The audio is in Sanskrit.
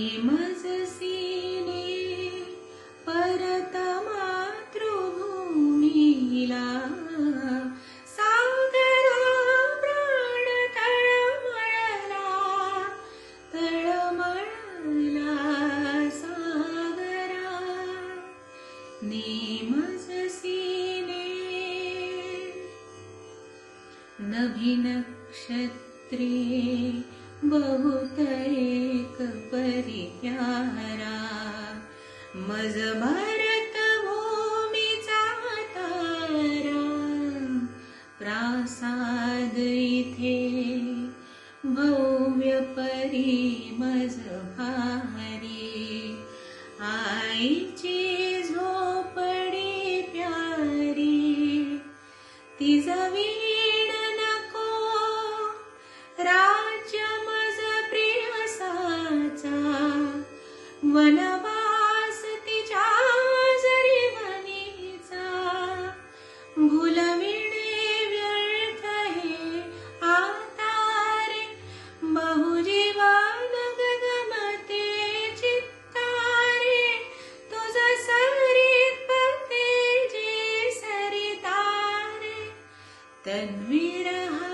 नेमज सीने परत मातृभूमीला सागरा प्राण तळमळला सागरा नेमज सीने नभी बहुत मज भव्य परी मज भारी आईची झोपडी प्यारी. वीण वनवासी गुलविणे अवत रे बहुजीवा गमते चित्तारे तारे तु सरि तारे तन् विरहा